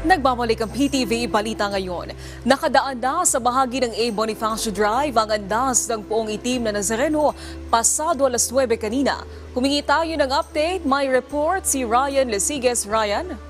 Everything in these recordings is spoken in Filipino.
Nagbabalik ang PTV Balita ngayon. Nakadaan na sa bahagi ng A. Bonifacio Drive ang andas ng poong itim na Nazareno pasado alas 9 kanina. Humingi tayo ng update. May report si Ryan Lesiges. Ryan?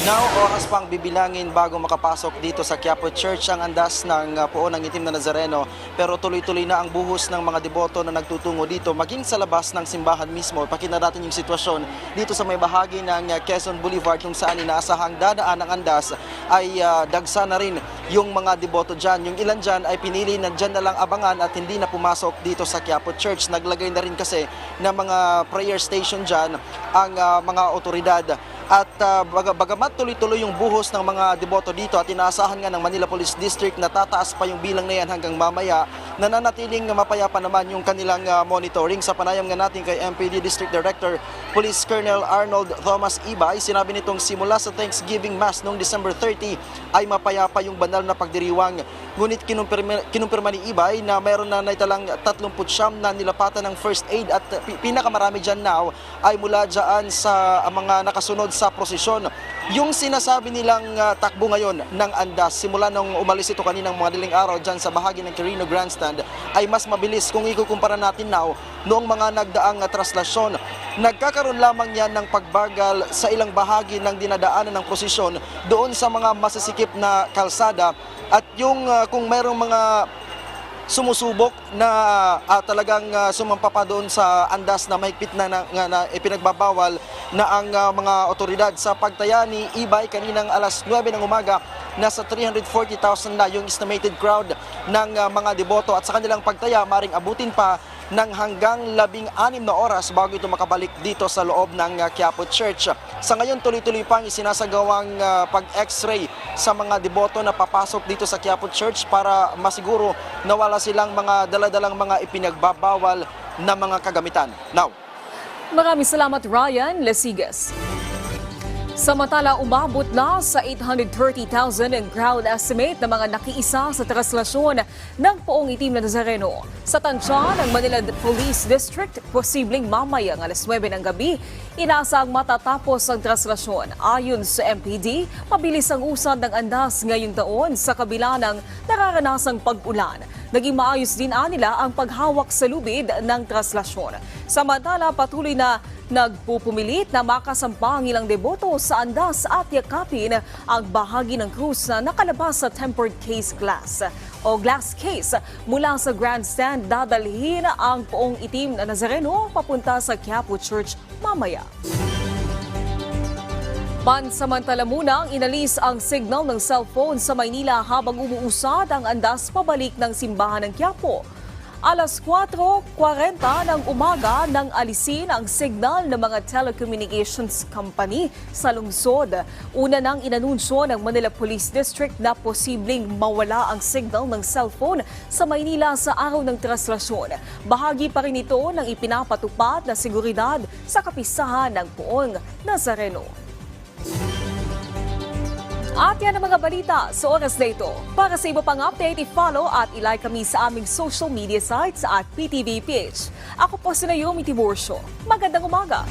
Now, oras pang bibilangin bago makapasok dito sa Quiapo Church ang andas ng uh, puon ng itim na Nazareno. Pero tuloy-tuloy na ang buhos ng mga deboto na nagtutungo dito, maging sa labas ng simbahan mismo. Pakita natin yung sitwasyon dito sa may bahagi ng uh, Quezon Boulevard kung saan inaasahang dadaan ng andas ay uh, dagsa na rin yung mga deboto dyan. Yung ilan dyan ay pinili na dyan na lang abangan at hindi na pumasok dito sa Quiapo Church. Naglagay na rin kasi ng mga prayer station dyan ang uh, mga otoridad. At uh, baga- bagamat tuloy-tuloy yung buhos ng mga deboto dito at inaasahan nga ng Manila Police District na tataas pa yung bilang na yan hanggang mamaya, nananatiling mapayapa naman yung kanilang uh, monitoring. Sa panayam nga natin kay MPD District Director Police Colonel Arnold Thomas Ibay, sinabi nitong simula sa Thanksgiving Mass noong December 30 ay mapayapa yung banal na pagdiriwang. Ngunit kinumpirma, kinumpirma ni Ibay na mayroon na naitalang 39 na nilapatan ng first aid at pi- pinakamarami dyan now ay mula dyan sa mga nakasunod sa prosesyon. Yung sinasabi nilang uh, takbo ngayon ng andas simula nung umalis ito kaninang mga diling araw dyan sa bahagi ng Quirino Grandstand ay mas mabilis kung ikukumpara natin now noong mga nagdaang uh, traslasyon. Nagkakaroon lamang yan ng pagbagal sa ilang bahagi ng dinadaanan ng prosesyon doon sa mga masisikip na kalsada at yung uh, kung mayroong mga sumusubok na ah, talagang ah, sumampa pa doon sa andas na mahigpit na, na, nga na ipinagbabawal na ang ah, mga otoridad sa pagtaya ni Ibay kaninang alas 9 ng umaga nasa 340,000 na yung estimated crowd ng ah, mga deboto at sa kanilang pagtaya maring abutin pa ng hanggang labing anim na oras bago ito makabalik dito sa loob ng uh, Quiapo Church. Sa ngayon, tuloy-tuloy pang isinasagawang uh, pag-x-ray sa mga deboto na papasok dito sa Quiapo Church para masiguro na wala silang mga daladalang mga ipinagbabawal na mga kagamitan. Now, Maraming salamat Ryan Lesiges. Samantala, umabot na sa 830,000 ang crowd estimate ng mga nakiisa sa traslasyon ng poong itim na Nazareno. Sa tansya ng Manila Police District, posibleng mamaya ng alas 9 ng gabi, inaasang matatapos ang traslasyon. Ayon sa MPD, mabilis ang usad ng andas ngayong taon sa kabila ng nararanasang pag-ulan. Naging maayos din nila ang paghawak sa lubid ng traslasyon. Samantala, patuloy na nagpupumilit na makasampa ang ilang deboto sa andas at yakapin ang bahagi ng krus na nakalabas sa tempered case glass o glass case. Mula sa grandstand, dadalhin ang poong itim na Nazareno papunta sa Quiapo Church mamaya. Pansamantala muna ang inalis ang signal ng cellphone sa Maynila habang umuusad ang andas pabalik ng simbahan ng Quiapo. Alas 4.40 ng umaga nang alisin ang signal ng mga telecommunications company sa lungsod. Una nang inanunsyo ng Manila Police District na posibleng mawala ang signal ng cellphone sa Maynila sa araw ng traslasyon. Bahagi pa rin ito ng ipinapatupad na seguridad sa kapisahan ng poong Nazareno. At yan ang mga balita sa oras na ito. Para sa iba pang update, i-follow at ilike kami sa aming social media sites at PTV PH. Ako po si Naomi Tiburcio. Magandang umaga!